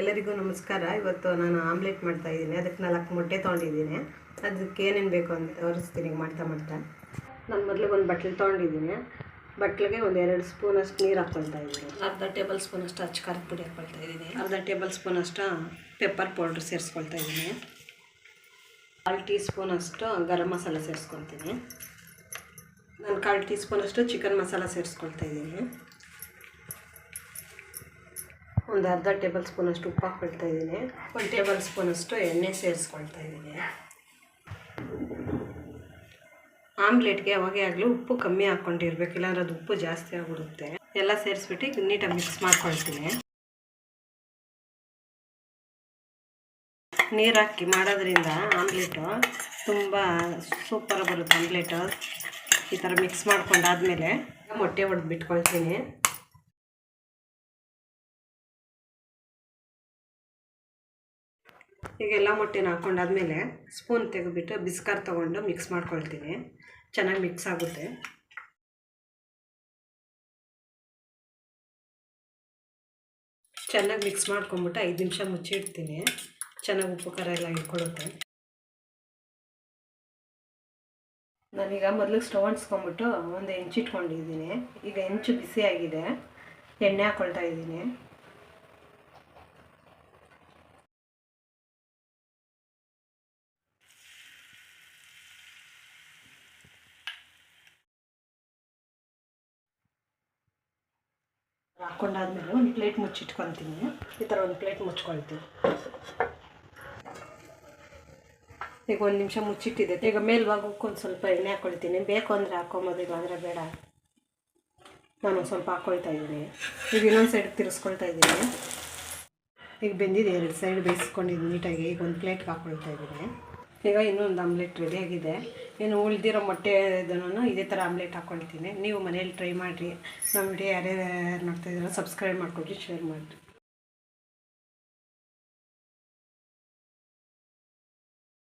ಎಲ್ಲರಿಗೂ ನಮಸ್ಕಾರ. ಇವತ್ತು ನಾನು ಆಮ್ಲೆಟ್ ಮಾಡ್ತಾ ಇದ್ದೀನಿ. ಅದಕ್ಕೆ ನಾಲ್ಕು ಮೊಟ್ಟೆ ತೊಗೊಂಡಿದ್ದೀನಿ. ಅದಕ್ಕೆ ಏನೇನು ಬೇಕು ಅಂತ ತೋರಿಸ್ತೀನಿ ಮಾಡ್ತಾ ಮಾಡ್ತಾ. ನಾನು ಮೊದಲಿಗೆ ಒಂದು ಬಟ್ಲು ತೊಗೊಂಡಿದ್ದೀನಿ. ಬಟ್ಲಿಗೆ ಒಂದು ಎರಡು ಸ್ಪೂನಷ್ಟು ನೀರು ಹಾಕ್ಕೊಳ್ತಾ ಇದ್ದೀನಿ. ಅರ್ಧ ಟೇಬಲ್ ಸ್ಪೂನಷ್ಟು ಅಚ್ಚ ಖಾರದ ಪುಡಿ ಹಾಕ್ಕೊಳ್ತಾ ಇದ್ದೀನಿ. ಅರ್ಧ ಟೇಬಲ್ ಸ್ಪೂನಷ್ಟು ಪೆಪ್ಪರ್ ಪೌಡ್ರ್ ಸೇರಿಸ್ಕೊಳ್ತಾ ಇದ್ದೀನಿ. ಕಾಲು ಟೀ ಸ್ಪೂನಷ್ಟು ಗರಂ ಮಸಾಲ ಸೇರಿಸ್ಕೊಳ್ತೀನಿ. ನಾನು ಕಾಲು ಟೀ ಸ್ಪೂನಷ್ಟು ಚಿಕನ್ ಮಸಾಲ ಸೇರಿಸ್ಕೊಳ್ತಾ ಇದ್ದೀನಿ. ಒಂದು ಅರ್ಧ ಟೇಬಲ್ ಸ್ಪೂನಷ್ಟು ಉಪ್ಪು ಹಾಕ್ಕೊಳ್ತಾ ಇದ್ದೀನಿ. ಒಂದು ಟೇಬಲ್ ಸ್ಪೂನಷ್ಟು ಎಣ್ಣೆ ಸೇರಿಸ್ಕೊಳ್ತಾ ಇದ್ದೀನಿ. ಆಮ್ಲೆಟ್ಗೆ ಅವಾಗೇ ಆಗಲೂ ಉಪ್ಪು ಕಮ್ಮಿ ಹಾಕ್ಕೊಂಡಿರ್ಬೇಕು, ಇಲ್ಲಾಂದ್ರೆ ಅದು ಉಪ್ಪು ಜಾಸ್ತಿ ಆಗಿಬಿಡುತ್ತೆ. ಎಲ್ಲ ಸೇರಿಸ್ಬಿಟ್ಟು ನೀಟಾಗಿ ಮಿಕ್ಸ್ ಮಾಡ್ಕೊಳ್ತೀನಿ. ನೀರು ಹಾಕಿ ಮಾಡೋದ್ರಿಂದ ಆಮ್ಲೆಟು ತುಂಬ ಸೂಪರ್ ಬರುತ್ತೆ, ಆಮ್ಲೆಟು ಈ ಥರ ಮಿಕ್ಸ್ ಮಾಡ್ಕೊಂಡಾದ್ಮೇಲೆ ಮೊಟ್ಟೆ ಹೊಡೆದು ಬಿಟ್ಕೊಳ್ತೀನಿ ಈಗ ಎಲ್ಲ ಮೊಟ್ಟೆನ ಹಾಕ್ಕೊಂಡಾದ್ಮೇಲೆ ಸ್ಪೂನ್ ತೆಗೆದುಬಿಟ್ಟು ಬಿಸ್ಕರ್ ತೊಗೊಂಡು ಮಿಕ್ಸ್ ಮಾಡ್ಕೊಳ್ತೀನಿ. ಚೆನ್ನಾಗಿ ಮಿಕ್ಸ್ ಆಗುತ್ತೆ. ಚೆನ್ನಾಗಿ ಮಿಕ್ಸ್ ಮಾಡ್ಕೊಂಬಿಟ್ಟು ಐದು ನಿಮಿಷ ಮುಚ್ಚಿಡ್ತೀನಿ ಚೆನ್ನಾಗಿ ಉಪ್ಪು ಖಾರ ಎಲ್ಲ ಇಟ್ಕೊಳುತ್ತೆ ನಾನೀಗ ಮೊದಲು ಸ್ಟವ್ ಅಂಟಿಸ್ಕೊಂಬಿಟ್ಟು ಒಂದು ಹೆಂಚಿಟ್ಕೊಂಡಿದ್ದೀನಿ ಈಗ ಹೆಂಚು ಆಗಿದೆ ಎಣ್ಣೆ ಹಾಕ್ಕೊಳ್ತಾ ಇದ್ದೀನಿ. ಹಾಕ್ಕೊಂಡಾದ್ಮೇಲೆ ಒಂದು ಪ್ಲೇಟ್ ಮುಚ್ಚಿಟ್ಕೊತೀನಿ ಈ ಥರ ಒಂದು ಪ್ಲೇಟ್ ಮುಚ್ಕೊಳ್ತೀನಿ. ಈಗ ಒಂದು ನಿಮಿಷ ಮುಚ್ಚಿಟ್ಟಿದೆ. ಈಗ ಮೇಲ್ಭಾಗಕ್ಕೆ ಒಂದು ಸ್ವಲ್ಪ ಎಣ್ಣೆ ಹಾಕೊಳ್ತೀನಿ. ಬೇಕು ಅಂದರೆ ಹಾಕೊಂಬೋದು, ಇಲ್ಲ ಅಂದರೆ ಬೇಡ. ನಾನು ಸ್ವಲ್ಪ ಹಾಕ್ಕೊಳ್ತಾ ಇದ್ದೀನಿ. ಈಗ ಇನ್ನೊಂದು ಸೈಡ್ ತಿರ್ಸ್ಕೊಳ್ತಾ ಇದ್ದೀನಿ. ಈಗ ಬೆಂದಿದೆ, ಎರಡು ಸೈಡ್ ಬೇಯಿಸ್ಕೊಂಡಿದ್ದೀನಿ ನೀಟಾಗಿ. ಈಗ ಒಂದು ಪ್ಲೇಟ್ಗೆ ಹಾಕ್ಕೊಳ್ತಾ ಇದ್ದೀನಿ. ಈಗ ಇನ್ನೊಂದು ಆಮ್ಲೆಟ್ ರೆಡಿಯಾಗಿದೆ ಇನ್ನು ಉಳಿದಿರೋ ಮೊಟ್ಟೆ ಇದನ್ನು ಇದೇ ಥರ ಆಮ್ಲೆಟ್ ಹಾಕ್ಕೊಳ್ತೀನಿ ನೀವು ಮನೇಲಿ ಟ್ರೈ ಮಾಡಿರಿ. ನಮ್ಮ ಯಾರ್ಯಾರು ನೋಡ್ತಾ ಇದ್ದೀರೋ ಸಬ್ಸ್ಕ್ರೈಬ್ ಮಾಡಿಕೊಡ್ರಿ ಶೇರ್ ಮಾಡಿರಿ.